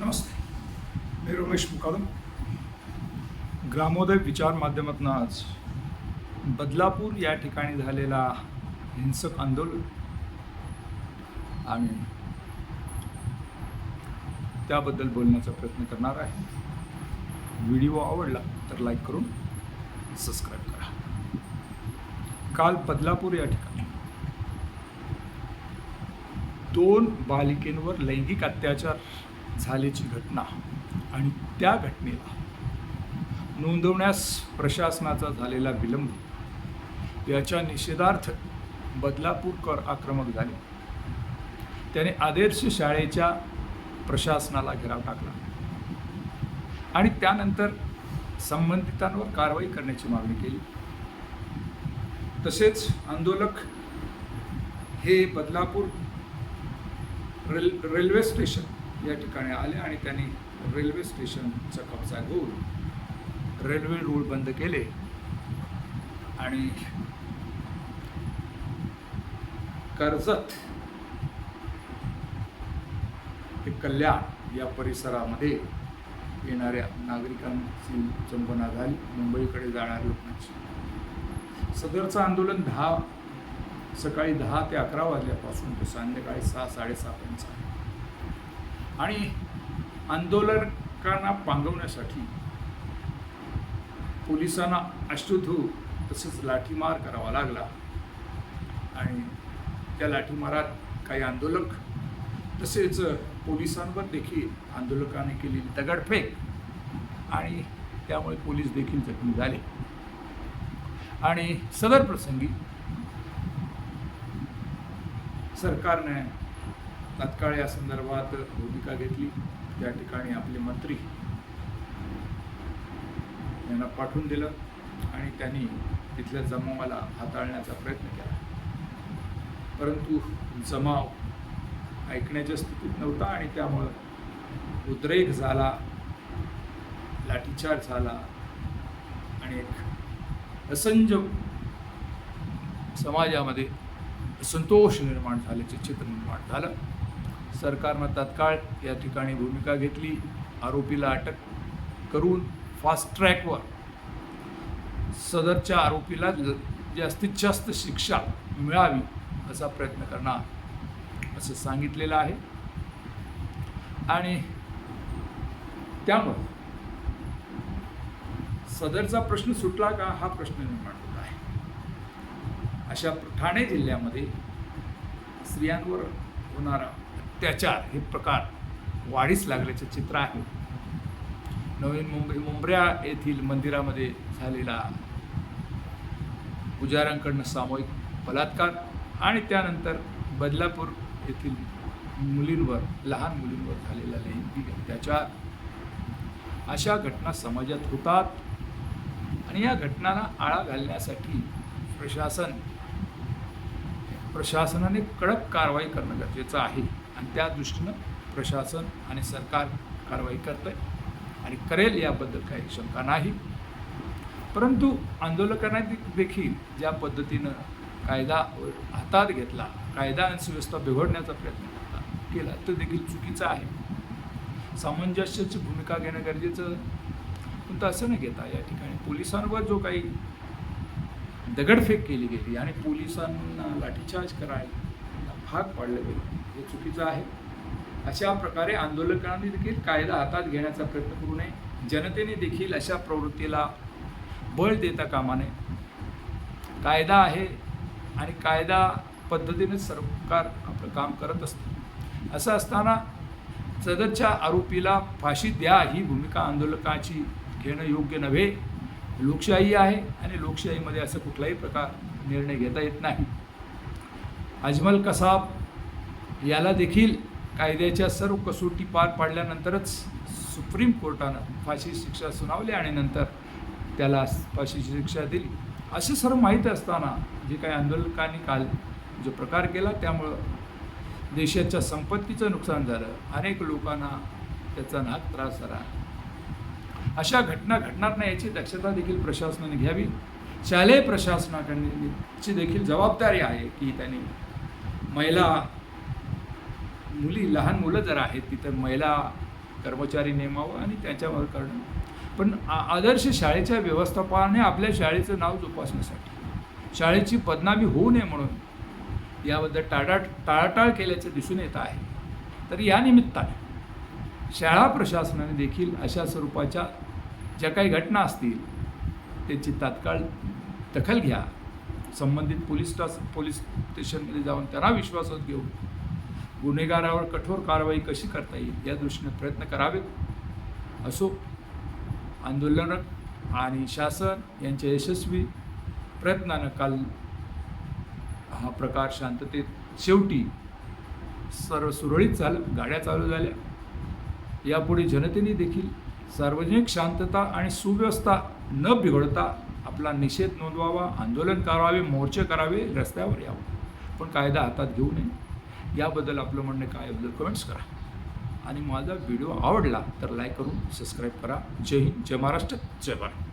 नमस्ते. मी रमेश मुकादम ग्रामोदय विचार माध्यमातून आज बदलापूर या ठिकाणी झालेला हिंसक आंदोलन आणि त्याबद्दल बोलण्याचा प्रयत्न करणार आहे. व्हिडिओ आवडला तर लाईक करून सबस्क्राईब करा. काल बदलापूर या ठिकाणी दोन बालिकेंवर लैंगिक अत्याचार झाल्याची घटना आणि त्या घटनेला नोंदवण्यास प्रशासनाचा झालेला विलंब याच्या निषेधार्थ बदलापूरकर आक्रमक झाले. त्याने आदर्श शाळेच्या प्रशासनाला घेराव टाकला आणि त्यानंतर संबंधितांवर कारवाई करण्याची मागणी केली. तसेच आंदोलक हे बदलापूर रेल रेल्वे स्टेशन या ठिकाणी आले आणि त्यांनी रेल्वे स्टेशनचा कब्जा घेऊन रेल्वे रूळ बंद केले. आणि कर्जत ते कल्याण या परिसरामध्ये येणाऱ्या नागरिकांची चंपना झाली. मुंबईकडे जाणाऱ्या लोकांची. सदरचं आंदोलन दहा सकाळी दहा ते अकरा वाजल्यापासून ते संध्याकाळी सहा साडेसहापर्यंत आहे आणि आंदोलकांना पांगवण्यासाठी पोलिसांना अश्रुधू तसेच लाठीमार करावा लागला. आणि त्या लाठीमारात काही आंदोलक तसेच पोलिसांवर देखील आंदोलकांनी केलेली दगडफेक आणि त्यामुळे पोलीस देखील जखमी झाले. आणि सदर प्रसंगी सरकारने तत्काळ या संदर्भात भूमिका घेतली. त्या ठिकाणी आपले मंत्री यांना पाठवून दिलं आणि त्यांनी तिथल्या जमावाला हाताळण्याचा प्रयत्न केला. परंतु जमाव ऐकण्याच्या स्थितीत नव्हता आणि त्यामुळं उद्रेक झाला लाठीचार झाला आणि एक असंज समाजामध्ये संतोष निर्माण झाल्याचे चित्र निर्माण झालं. सरकारनं तत्काळ या ठिकाणी भूमिका घेतली. आरोपीला अटक करून फास्ट ट्रॅकवर सदरच्या आरोपीला जास्तीत जास्त शिक्षा मिळावी असा प्रयत्न करणार असं सांगितलेलं आहे. आणि त्यामुळं सदरचा प्रश्न सुटला का? हा प्रश्न निर्माण होत आहे. अशा ठाणे जिल्ह्यामध्ये स्त्रियांवर होणारा अत्याचार हे प्रकार वाढीस लागल्याचे चित्र आहे. नवीन मुंबई मुंबऱ्या येथील मंदिरामध्ये झालेला पुजाऱ्यांकडनं सामूहिक बलात्कार आणि त्यानंतर बदलापूर येथील मुलींवर लहान मुलींवर झालेला लैंगिक अत्याचार. अशा घटना समाजात होतात आणि या घटनांना आळा घालण्यासाठी प्रशासन प्रशासनाने कडक कारवाई करणं गरजेचं आहे. आणि त्या दृष्टीनं प्रशासन आणि सरकार कारवाई करतं आहे आणि करेल याबद्दल काही शंका नाही. परंतु आंदोलकांना देखील ज्या पद्धतीनं कायदा हातात घेतला कायदा आणि सुव्यवस्था बिघडण्याचा प्रयत्न केला तो देखील चुकीचा आहे. सामंजस्याची भूमिका घेणं गरजेचं पण तसं न घेता या ठिकाणी पोलिसांवर जो काही दगडफेक केली गेली आणि पोलिसांना लाठीचार्ज करायला भाग पाडलं गेलं. हे चुकीचं आहे. अशा प्रकारे आंदोलकांनी देखील कायदा हातात घेण्याचा प्रयत्न करू नये. जनतेने देखील अशा प्रवृत्तीला बळ देता कामा नये. कायदा आहे आणि कायदा पद्धतीने सरकार आपलं काम करत असतं. असं असताना सदरच्या आरोपीला फाशी द्या ही भूमिका आंदोलकाची घेणं योग्य नव्हे. लोकशाही आहे आणि लोकशाहीमध्ये असं कुठलाही प्रकार निर्णय घेता येत नाही. अजमल कसाब याला देखील कायद्याच्या सर्व कसोटी पार पाडल्यानंतरच सुप्रीम कोर्टानं फाशी शिक्षा सुनावली आणि नंतर त्याला फाशीची शिक्षा दिली. असे सर्व माहीत असताना जे काही आंदोलकांनी काल जो प्रकार केला त्यामुळं देशाच्या संपत्तीचं नुकसान झालं. अनेक लोकांना त्याचा नाक त्रास झाला. अशा घटना घडणार नाही याची दक्षता देखील प्रशासनाने घ्यावी. शालेय प्रशासनाकडची देखील जबाबदारी आहे की त्यांनी महिला मुली लहान मुलं जर आहेत तिथं महिला कर्मचारी नेमावं आणि त्याच्यावर करणं. पण आ- आदर्श शाळेच्या व्यवस्थापनाने आपल्या शाळेचं नाव जोपासण्यासाठी शाळेची बदनामी होऊ नये म्हणून याबद्दल टाळा टाळाटाळ केल्याचं दिसून येत आहे. तर या निमित्ताने शाळा प्रशासनाने देखील अशा स्वरूपाच्या ज्या काही घटना असतील त्याची तात्काळ दखल घ्या. संबंधित पोलीस स्टास पोलीस स्टेशनमध्ये जाऊन त्यांना विश्वासात घेऊन गुन्हेगारावर कठोर कारवाई कशी करता येईल या दृष्टीने प्रयत्न करावेत असो आंदोलनक आणि शासन यांच्या यशस्वी प्रयत्नानं काल हा प्रकार शांततेत शेवटी सर्व सुरळीत झालं गाड्या चालू झाल्या. यापुढे जनतेने देखील सार्वजनिक शांतता आणि सुव्यवस्था न बिघडता आपला निषेध नोंदवावा आंदोलन करावे मोर्चे करावे रस्त्यावर यावं. पण कायदा हातात घेऊ नये. याबद्दल आपलं म्हणणं काय याबद्दल कमेंट्स करा. आणि माझा व्हिडिओ आवडला तर लाईक करून सबस्क्राईब करा. जय हिंद जय महाराष्ट्र जय भारत.